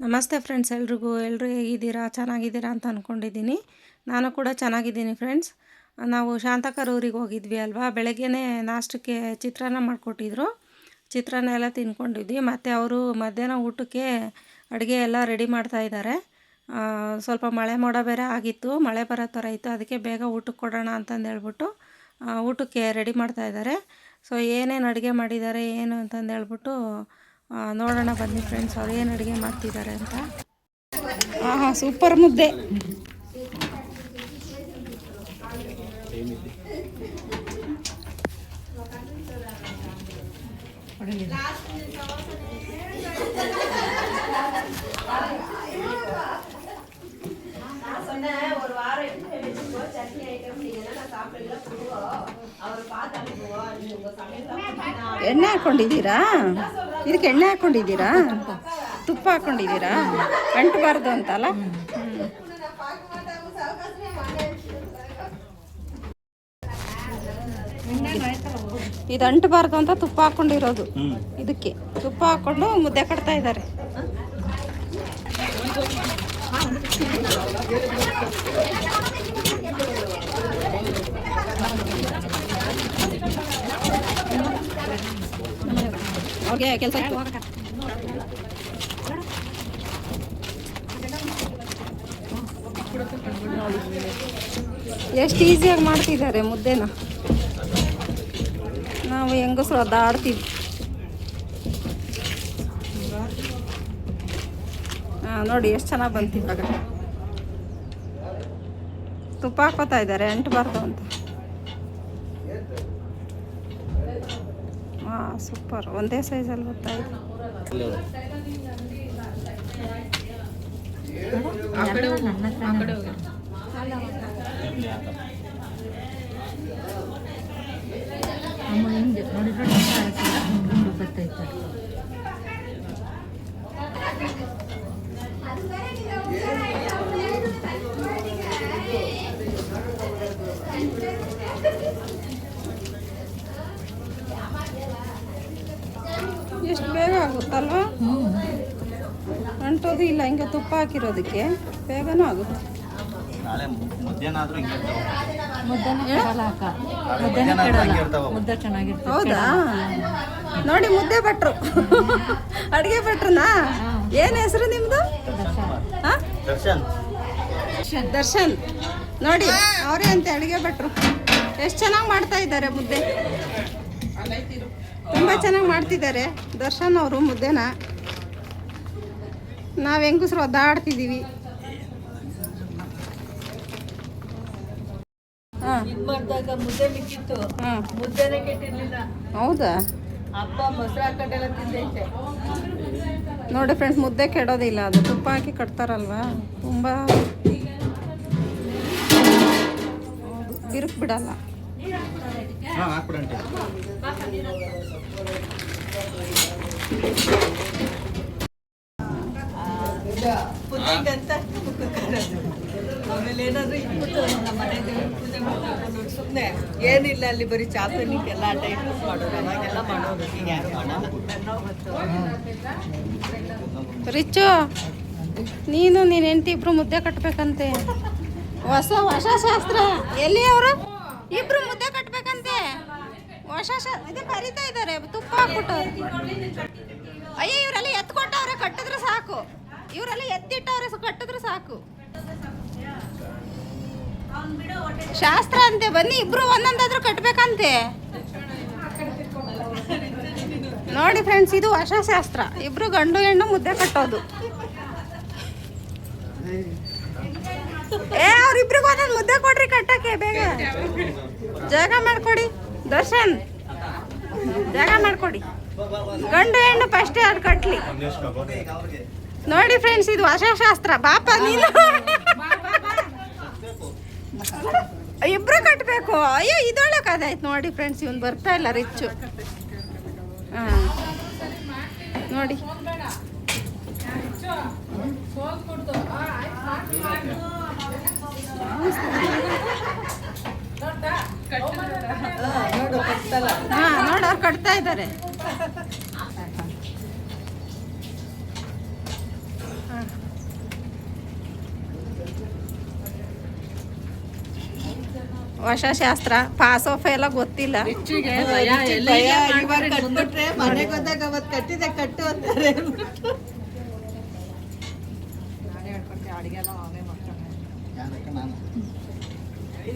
ನಮಸ್ತೆ ಫ್ರೆಂಡ್ಸ್ ಎಲ್ರಿಗೂ ಎಲ್ಲರೂ ಹೇಗಿದ್ದೀರಾ, ಚೆನ್ನಾಗಿದ್ದೀರಾ ಅಂತ ಅಂದ್ಕೊಂಡಿದ್ದೀನಿ ನಾನು ಕೂಡ ಚೆನ್ನಾಗಿದ್ದೀನಿ ಫ್ರೆಂಡ್ಸ್. ನಾವು ಶಾಂತಕರ್ ಊರಿಗೆ ಹೋಗಿದ್ವಿ ಅಲ್ವಾ? ಬೆಳಗ್ಗೆನೇ ನಾಷ್ಟಕ್ಕೆ ಚಿತ್ರಾನ್ನ ಮಾಡಿಕೊಟ್ಟಿದ್ರು. ಚಿತ್ರಾನ್ನ ಎಲ್ಲ ತಿನ್ಕೊಂಡಿದ್ವಿ. ಮತ್ತು ಅವರು ಮಧ್ಯಾಹ್ನ ಊಟಕ್ಕೆ ಅಡುಗೆ ಎಲ್ಲ ರೆಡಿ ಮಾಡ್ತಾ ಇದ್ದಾರೆ. ಸ್ವಲ್ಪ ಮಳೆ ಮೋಡ ಬೇರೆ ಆಗಿತ್ತು. ಮಳೆ ಬರೋ ಥರ ಇತ್ತು. ಅದಕ್ಕೆ ಬೇಗ ಊಟಕ್ಕೆ ಕೊಡೋಣ ಅಂತಂದು ಹೇಳ್ಬಿಟ್ಟು ಊಟಕ್ಕೆ ರೆಡಿ ಮಾಡ್ತಾ ಇದ್ದಾರೆ. ಸೊ ಏನೇನು ಅಡುಗೆ ಮಾಡಿದ್ದಾರೆ, ಏನು ಅಂತಂದು ಹೇಳ್ಬಿಟ್ಟು ನೋಡೋಣ ಬನ್ನಿ ಫ್ರೆಂಡ್ಸ್ ಅವ್ರು ಏನು ಅಡುಗೆ ಮಾಡ್ತಿದ್ದಾರೆ ಅಂತ. ಹಾಂ ಹಾಂ ಸೂಪರ್ ಮುದ್ದೆ. ಎಣ್ಣೆ ಹಾಕ್ಕೊಂಡಿದ್ದೀರಾ ಇದಕ್ಕೆ ಎಣ್ಣೆ ಹಾಕೊಂಡಿದ್ದೀರಾ? ತುಪ್ಪ ಹಾಕೊಂಡಿದ್ದೀರಾ? ಅಂಟಬಾರ್ದು ಅಂತಲ್ಲ? ಇದು ಅಂಟಬಾರ್ದು ಅಂತ ತುಪ್ಪ ಹಾಕೊಂಡಿರೋದು. ಇದಕ್ಕೆ ತುಪ್ಪ ಹಾಕೊಂಡು ಮುದ್ದೆ ಕಟ್ತಾ ಇದ್ದಾರೆ. ಅವ್ರಿಗೆ ಕೆಲಸ ಎಷ್ಟು ಈಸಿಯಾಗಿ ಮಾಡ್ತಿದ್ದಾರೆ ಮುದ್ದೆನ? ನಾವು ಹೆಂಗಸರು ಅದಾಡ್ತೀವಿ ಹಾಂ ನೋಡಿ ಎಷ್ಟು ಚೆನ್ನಾಗಿ ಬಂತು ಇವಾಗ ತುಪ್ಪ ಹಾಕೋತಾ ಇದ್ದಾರೆ ಅಂಟಬಾರ್ದು ಅಂತ. ಸೂಪರ್ ಒಂದೇ ಸೈಜ್ ಸೈಜಲ್ಲಿ ಬರ್ತಾ ಇದೆ ಅಮ್ಮ ಹಿಂಗೆ ನೋಡಿದ್ರೆ ಡಬ್ಬ ಹಾಕಿಲ್ಲ ಹಿಂಗೆ ಬರ್ತೈತೆ ಎಷ್ಟು ಬೇಗ ಆಗುತ್ತಲ್ವಾ ಹ್ಞೂ ಅಂಟೋದು ಇಲ್ಲ ಹಿಂಗೆ ತುಪ್ಪ ಹಾಕಿರೋದಕ್ಕೆ. ಬೇಗನೂ ಆಗುತ್ತೆ. ಹೌದಾ? ನೋಡಿ ಮುದ್ದೆ ಭಟ್ರು. ಅಡುಗೆ ಭಟ್ರನಾ? ಏನು ಹೆಸರು ನಿಮ್ಮದು ಹಾಂ? ದರ್ಶನ್. ದರ್ಶನ್. ನೋಡಿ ಅವರೇ ಅಂತ ಅಡುಗೆ ಭಟ್ರು. ಎಷ್ಟು ಚೆನ್ನಾಗಿ ಮಾಡ್ತಾ ಇದ್ದಾರೆ ಮುದ್ದೆ. ತುಂಬ ಚೆನ್ನಾಗಿ ಮಾಡ್ತಿದ್ದಾರೆ. ದರ್ಶನ್ ಅವರು ಮುದ್ದೆನ. ನಾವು ಹೆಂಗಸ್ರು ಒದ್ದಾಡ್ತಿದ್ದೀವಿ ಹಾಂ. ಇದು ಮುದ್ದೆ ಮಿಕ್ಕಿತ್ತು ಮುದ್ದೆನೇ ಕೆಟ್ಟಿರ್ಲಿಲ್ಲ. ಹೌದಾ? ನೋಡಿ ಫ್ರೆಂಡ್ಸ್ ಮುದ್ದೆ ಕೆಡೋದಿಲ್ಲ. ಅದು ತುಪ್ಪ ಹಾಕಿ ಕಟ್ತಾರಲ್ವಾ? ತುಂಬ ಬಿರುಕು ಬಿಡಲ್ಲ. ಹಾಂ ಹಾಕ್ಬಿಡಂಟಿ ಮುದ್ದೆಗಂತ ಆಮೇಲೆ ಏನಾದ್ರು ಇಟ್ಬಿಟ್ಟು ನಮ್ಮ ಮನೆ ದೇವ್ರ ಪೂಜೆ ಮಾಡ್ಕೊಂಡು ಸುಮ್ಮನೆ ಏನಿಲ್ಲ ಅಲ್ಲಿ ಬರೀ ಚಾಪನಿಗೆಲ್ಲ ಟೈಪ್ ಮಾಡೋದು ಅವಾಗೆಲ್ಲ ಮಾಡೋದು. ಈಗ ಯಾರು ರಿಚ್ಚು ನೀನು ನೀನು ಹೆಂಡತಿ ಇಬ್ರು ಮುದ್ದೆ ಕಟ್ಬೇಕಂತೆ. ಹೊಸ ಹೊಸ ಶಾಸ್ತ್ರ ಎಲ್ಲಿ ಅವರು? ಇಬ್ರು ಮುದ್ದೆ ಕಟ್ಬೇಕಂತೆ. ಹೊಸ ಇದು ಕರಿತಾ ಇದ್ದಾರೆ, ತುಪ್ಪ ಹಾಕ್ಬಿಟ್ಟು. ಅಯ್ಯ, ಇವರೆಲ್ಲ ಎತ್ಕೊಟ್ಟವ್ರೆ ಕಟ್ಟಿದ್ರೆ ಸಾಕು. ಇವರೆಲ್ಲ ಎತ್ತಿಟ್ಟವ್ರೆ ಕಟ್ಟಿದ್ರೆ ಸಾಕು. ಶಾಸ್ತ್ರ ಅಂತೆ, ಬನ್ನಿ, ಇಬ್ರು ಒಂದೊಂದಾದ್ರೂ ಕಟ್ಬೇಕಂತೆ. ನೋಡಿ ಫ್ರೆಂಡ್ಸ್ ಇದು ಶಾಸ್ತ್ರ ಇಬ್ರು ಗಂಡು, ಹೆಣ್ಣು, ಮುದ್ದೆ ಕಟ್ಟೋದು. ಏ, ಅವ್ರಿಬ್ರಿಗೂ ಒಂದೊಂದು ಮುದ್ದೆ ಕೊಡ್ರಿ ಕಟ್ಟಕ್ಕೆ, ಬೇಗ. ಜಾಗ ಮಾಡ್ಕೊಡಿ. ದರ್ಶನ್. ಜಾಗ ಮಾಡ್ಕೊಡಿ. ಗಂಡು ಹೆಣ್ಣು ಫಸ್ಟ್ ಅದು ಕಟ್ಲಿ. ನೋಡಿ ಫ್ರೆಂಡ್ಸ್ ಇದು ಅಶಾಸ್ತ್ರ ಶಾಸ್ತ್ರ ಬಾಪ, ನೀನು. ಇಬ್ರು ಕಟ್ಟಬೇಕು ಅಯ್ಯೋ, ಇದೊಳ್ಳೆ ಕದಾಯ್ತು ನೋಡಿ ಫ್ರೆಂಡ್ಸ್ ಇವನ್ ಬರ್ತಾ ಇಲ್ಲ ರಿಚ್ಚು ಹಾಂ. ನೋಡಿ. ಹಾ ನೋಡು ಕಟ್ತಾ ಇದ್ದಾರೆ ವಶಶಾಸ್ತ್ರ ಪಾಸೋಫ ಎಲ್ಲ ಗೊತ್ತಿಲ್ಲ ಕಟ್ಟಿದೆ ಕಟ್ಟು ಅಂತಾರೆ.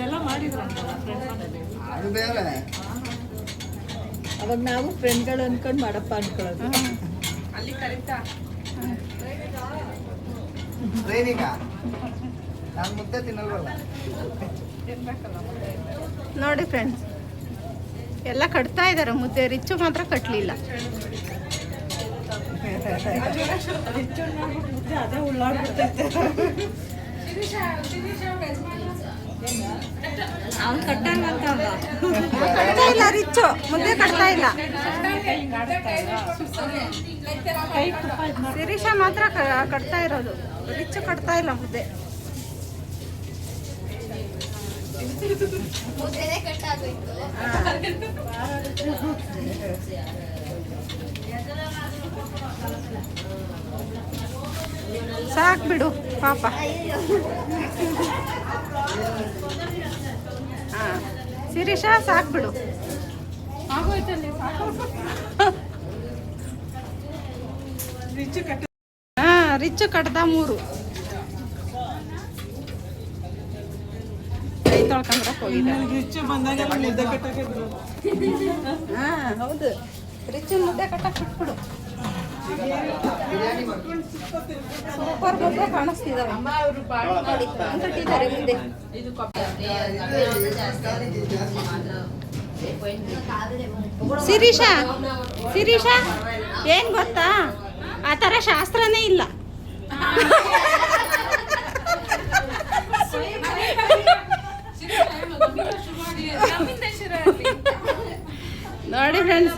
ಇದೆಲ್ಲ ಮಾಡಿದ್ರಂತಲ್ಲ friend ಮನೇಲಿ. ಅದು ಬೇರೆ ಅವಾಗ ನಾವು ಫ್ರೆಂಡ್ಗಳು ಅನ್ಕೊಂಡು ಮಾಡಪ್ಪ ಅನ್ಕೊಳ್ಳೋದು. ಅಲ್ಲಿ ನಾನು ಮುದ್ದೆ ತಿನ್ನಲ್ವಲ್ಲ? ನೋಡಿ ಫ್ರೆಂಡ್ಸ್ ಎಲ್ಲ ಕಟ್ತಾ ಇದ್ದಾರೆ ಮುದ್ದೆ ರಿಚ್ಚು ಮಾತ್ರ ಕಟ್ಟಲಿಲ್ಲ ಅದೇ ಉಳ್ಳಾಡ್ಬಿಡ್ತೈತೆ ಅವ್ನು ಕಟ್ಟಂಗ ಅಂತ ಕಟ್ತಾ ಇಲ್ಲ ರಿಚ್ಚು ಮುದ್ದೆ ಕಟ್ತಾ ಇಲ್ಲ. ಶಿರೀಷ ಮಾತ್ರ ಕಟ್ತಾ ಇರೋದು. ರಿಚ್ಚು ಕಟ್ತಾ ಇಲ್ಲ ಮುದ್ದೆ ಸಾಕ್ ಬಿಡು ಪಾಪ. ಶಿರೀಷಾ ಶಿರೀಷ ಸಾಕ್ ಬಿಡು. ಹಾ ರಿಚ್ಚು ಕಟ್ದ ಮೂರು. ಕೈ ತೊಳ್ಕೊಂಡ್ರಕ್ಕೆ ಹೋಗಿದ್ದಾರೆ ಹಾ ಹೌದು. ರಿಚ್ಚು ಮುದ್ದೆ ಕಟ್ಟಕ್ಕೆ ಬಿಟ್ಬಿಡು. ಸೂಪರ್ ಮುದ್ದೆ ಕಾಣಿಸ್ತಿದಾವೆ. ನೋಡಿ ಮುದ್ದೆ ಶಿರೀಷ ಶಿರೀಷ ಏನ್ ಗೊತ್ತಾ? ಆ ಥರ ಶಾಸ್ತ್ರನೇ ಇಲ್ಲ. ನೋಡಿ ಫ್ರೆಂಡ್ಸ್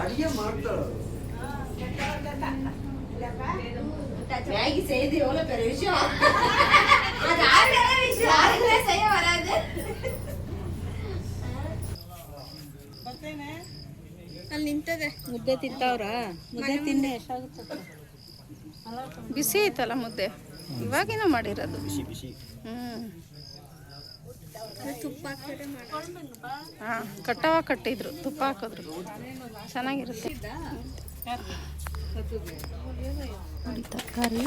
ಅಡಿಗೆ ಮಾಡ್ತಾಳ மேகி செய்து எவ்வளவு பெரிய விஷயம் அது ನಿಂತದೆ ಮುದ್ದೆ ತಿಂತಾವ್ರ? ಮುದ್ದೆ ತಿನ್ನೆ ಎಷ್ಟಾಗುತ್ತೆ? ಬಿಸಿ ಐತಲ್ಲ ಮುದ್ದೆ? ಇವಾಗಿನ ಮಾಡಿರೋದು. ಬಿಸಿ ಬಿಸಿ. ಹ್ಮ್. ತುಪ್ಪ ಹಾಕಿದ್ರೆ ಹಾಂ ಕಟ್ಟವ ಕಟ್ಟಿದ್ರು ತುಪ್ಪ ಹಾಕಿದ್ರು. ಚೆನ್ನಾಗಿರುತ್ತೆ. ನೋಡಿ ತರಕಾರಿ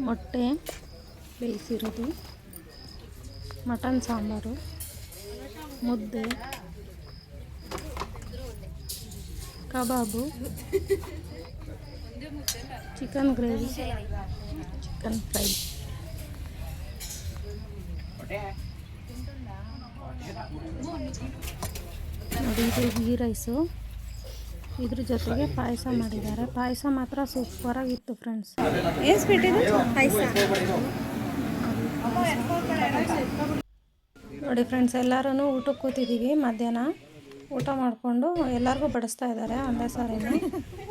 ಮೊಟ್ಟೆ ಬೇಯಿಸಿರೋದು ಮಟನ್ ಸಾಂಬಾರು ಮುದ್ದೆ. ಕಬಾಬು. Chicken gravy. Chicken fry. ನೋಡಿ ಇದು ಗೀ ರೈಸು ಇದ್ರ ಜೊತೆಗೆ ಪಾಯಸ ಮಾಡಿದ್ದಾರೆ. ಪಾಯಸ ಮಾತ್ರ ಸೂಪರಾಗಿತ್ತು ಫ್ರೆಂಡ್ಸ್ ಪಾಯಸ. ನೋಡಿ ಫ್ರೆಂಡ್ಸ್ ಎಲ್ಲರೂ ಊಟಕ್ಕೆ ಕೂತಿದ್ದೀವಿ ಮಧ್ಯಾಹ್ನ. ಊಟ ಮಾಡಿಕೊಂಡು ಎಲ್ಲರಿಗೂ ಬಡಿಸ್ತಾ ಇದ್ದಾರೆ ಒಂದೇ ಸಾರಿನೇ.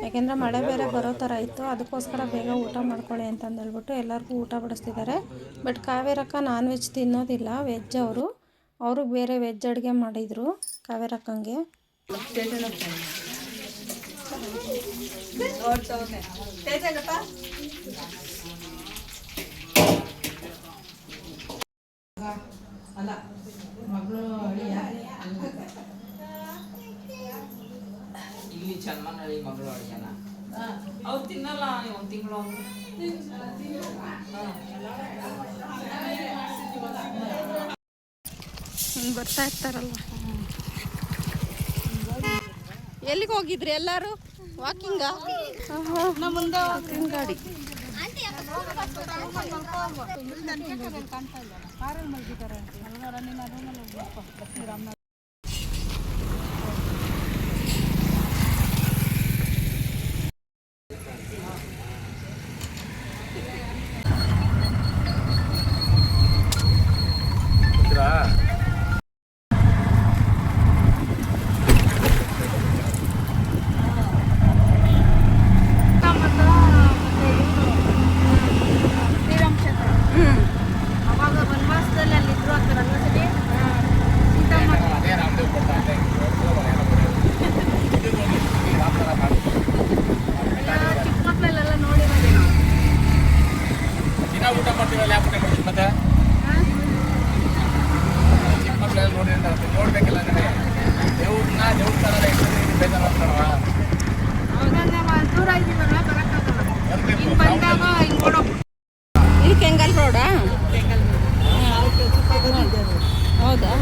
ಯಾಕೆಂದರೆ ಮಳೆ ಬೇರೆ ಬರೋ ಥರ ಇತ್ತು, ಅದಕ್ಕೋಸ್ಕರ ಬೇಗ ಊಟ ಮಾಡ್ಕೊಳ್ಳಿ ಅಂತಂದೇಳ್ಬಿಟ್ಟು ಎಲ್ಲರಿಗೂ ಊಟ ಬಡಿಸ್ತಿದ್ದಾರೆ. ಬಟ್ ಕಾವೇರಕ್ಕ ನಾನ್ ವೆಜ್ ತಿನ್ನೋದಿಲ್ಲ ವೆಜ್ ಅವರು. ಅವರು ಬೇರೆ ವೆಜ್ ಅಡುಗೆ ಮಾಡಿದರು ಕಾವೇರಕ್ಕಂಗೆ. ಅಲ್ಲ ತೇಜಗಪ್ಪ ಚನ್ಮನಹಳ್ಳಿ ಮಗಳು ಅಡ್ಗೆನ ಅವ್ರು ತಿನ್ನಲ್ಲ ನೀವು ಒಂದು ತಿಂಗಳು ಬರ್ತಾ ಇರ್ತಾರಲ್ಲ ಎಲ್ಲಿಗೆ ಹೋಗಿದ್ರಿ ಎಲ್ಲಾರು? ವಾಕಿಂಗ ನಮ್ಮ ಮುಂದೆ ವಾಕಿಂಗ್ ಗಾಡಿ. ಕಾರಲ್ಲಿ ಮಲಗಿದ್ದಾರೆ ಅಂತ ರನ್ನಿಂಗ್ ಆದ್ಮೇಲೆ ಮಾಡ್ತೀವಲ್ಲ ಚಿಕ್ಕ ಮಕ್ಕಳೆಲ್ಲ ನೋಡಿ ನೋಡ್ಬೇಕಲ್ಲ ನನಗೆ. ದೇವ್ರನ್ನ ದೇವ್ರ ಥರ ಬೇಜಾರ ಮಾಡ್ತಾರವ ದೂರ ಇದ್ದೀವಲ್ಲ ಹಿಂಗೆ ಬಂದಾಗ ಹಿಂಗೆ ನೋಡೋಕೆ ಇಲ್ಲಿ ಕೆಂಗಲ್ ರೋಡಾ? ಹೌದಾ?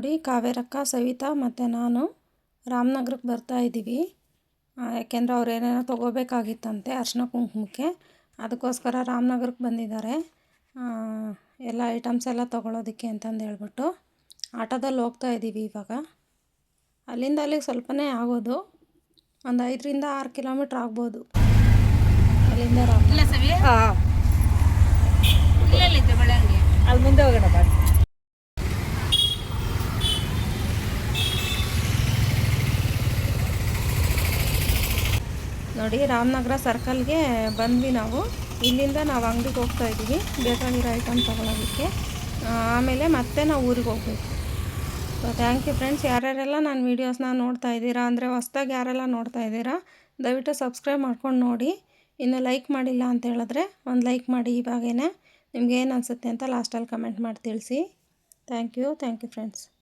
ನೋಡಿ ಕಾವೇರಕ್ಕ ಸವಿತಾ ಮತ್ತು ನಾನು ರಾಮನಗರಕ್ಕೆ ಬರ್ತಾ ಇದ್ದೀವಿ. ಯಾಕೆಂದರೆ ಅವ್ರು ಏನೇನೋ ತೊಗೋಬೇಕಾಗಿತ್ತಂತೆ ಅರ್ಶಿನ ಕುಂಕುಮಕ್ಕೆ. ಅದಕ್ಕೋಸ್ಕರ ರಾಮನಗರಕ್ಕೆ ಬಂದಿದ್ದಾರೆ. ಎಲ್ಲ ಐಟಮ್ಸ್ ಎಲ್ಲ ತೊಗೊಳೋದಕ್ಕೆ ಅಂತಂದು ಹೇಳ್ಬಿಟ್ಟು ಆಟೋದಲ್ಲಿ ಹೋಗ್ತಾ ಇದ್ದೀವಿ ಇವಾಗ. ಅಲ್ಲಿಂದ ಅಲ್ಲಿಗೆ ಸ್ವಲ್ಪನೇ ಆಗೋದು. ಒಂದು ಐದರಿಂದ ಆರು ಕಿಲೋಮೀಟ್ರ್ ಆಗ್ಬೋದು. ಅಲ್ಲಿಂದ ರಾಮ ಸವಿ. ಹಾಂ. ಇಲ್ಲಲ್ಲಿದ್ದೆ ಬೆಳಗ್ಗೆ ಅಲ್ಲಿ ಮುಂದೆ ಹೋಗೋಣ ಬಾ. ನೋಡಿ, ರಾಮನಗರ ಸರ್ಕಲ್ಗೆ ಬಂದ್ವಿ ನಾವು. ಇಲ್ಲಿಂದ ನಾವು ಅಂಗಡಿಗೆ ಹೋಗ್ತಾ ಇದ್ದೀವಿ. ಬೇಕಾಗಿರೋ ಐಟಮ್ ತೊಗೊಳೋದಕ್ಕೆ. ಆಮೇಲೆ ಮತ್ತೆ ನಾವು ಊರಿಗೆ ಹೋಗ್ಬೇಕು. ಸೊ ಥ್ಯಾಂಕ್ ಯು ಫ್ರೆಂಡ್ಸ್ ಯಾರ್ಯಾರೆಲ್ಲ ನಾನು ವೀಡಿಯೋಸ್ನ ನೋಡ್ತಾ ಇದ್ದೀರಾ, ಅಂದರೆ ಹೊಸ್ದಾಗಿ ಯಾರೆಲ್ಲ ನೋಡ್ತಾ ಇದ್ದೀರಾ, ದಯವಿಟ್ಟು ಸಬ್ಸ್ಕ್ರೈಬ್ ಮಾಡ್ಕೊಂಡು ನೋಡಿ. ಇನ್ನು ಲೈಕ್ ಮಾಡಿಲ್ಲ ಅಂತ ಹೇಳಿದ್ರೆ ಒಂದು ಲೈಕ್ ಮಾಡಿ ಇವಾಗೇ ನಿಮ್ಗೆ ಏನು ಅನಿಸುತ್ತೆ ಅಂತ ಲಾಸ್ಟಲ್ಲಿ ಕಮೆಂಟ್ ಮಾಡಿ ತಿಳಿಸಿ. Thank you thank you friends